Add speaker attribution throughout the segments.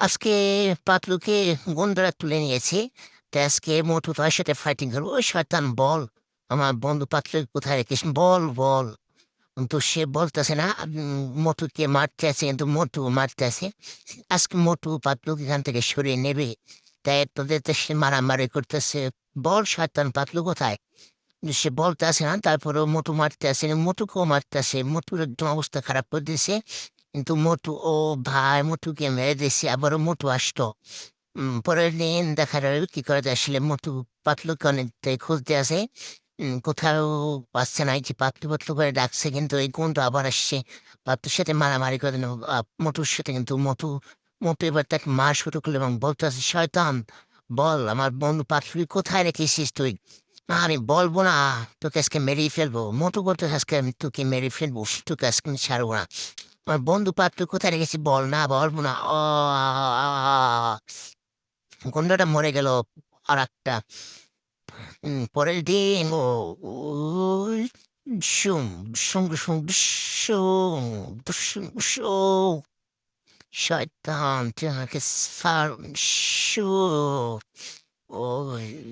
Speaker 1: আজকে পাতলুকে গুন্ডারা তুলে নিয়েছি। তো আজকে মোটু তার সাথে ফাইটিং করব। শয়তান, বল। আমার বন্ধু পাতলু কোথায় রেখেছ? বল বল। তো সে বলতেছে না মোটুকে মারতে আছে, কিন্তু মোটু মারতে আছে। আজকে মোটু পাতলুকে এখান থেকে সরিয়ে নেবে। তাই তোদের তো সে মারামারি করতেছে। বল, শয়তান, পাতলু কোথায়? সে বলতে আসে না তারপরে মোটু মারতে আসে মোটুকেও মারতে আসে মোটুর একদম অবস্থা খারাপ করে দিয়েছে। কিন্তু মোটু ও ভাই মোটুকে মেরে দিয়েছে আবারও মোটু আসতো পরের দিন দেখা যাবে কি করে আসলে মোটু পাতলুকে অনেকটাই খুঁজতে উম, কোথাও পাচ্ছে না যে পাতলু পাতলু করে ডাকছে কিন্তু এই কোনটা আবার আসছে পাতলুর সাথে মারামারি করে দিল, মোটুর সাথে কিন্তু মোটু মোটু এবার তাকে মার শুরু করল এবং বলতে আছে শয়তান বল আমার বন্ধু পাতলু কোথায় রেখেছিস তুই আমি বলব না তোকে আজকে মেরেই ফেলব মোটু বলতে আজকে আমি তোকে মেরে ফেলব তোকে আজকে ছাড়বো না আমার বন্ধু পাত্র, কোথায় রেখেছি বল? না বলব না। ও গন্ডাটা মরে গেল আর একটা পরের দিন, ও, ওই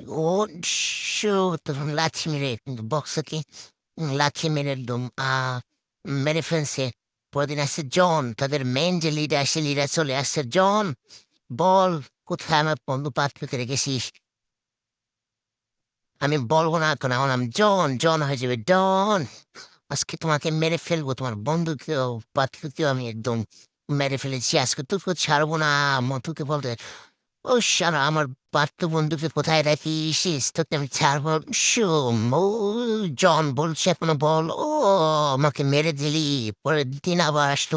Speaker 1: ও, শু তখন লাথি মেরে বক্সকে লাথি মেরে একদম, আহ, মেরে ফেলছে। পরদিন আসছে জন তাদের মেন যে লিডার সে লিডার চলে আসছে জন বল কোথায় আমার বন্ধু পাত্রকে রেখেছিস আমি বলব না এখন আমার নাম জন জন হয়ে যাবে ডন আজকে তোমাকে মেরে ফেলব তোমার বন্ধুকেও পাত্রকেও আমি একদম মেরে ফেলেছি আজকে তোকে ছাড়বো না মতুকে বলতে ও সারা আমার পাত্র বন্ধুকে কোথায় রাখিস তোকে আমি ছাড়বো? শুম, ও জন বলছে এখনও বল। ও, আমাকে মেরে দিলি, পরের দিন আবার আসতো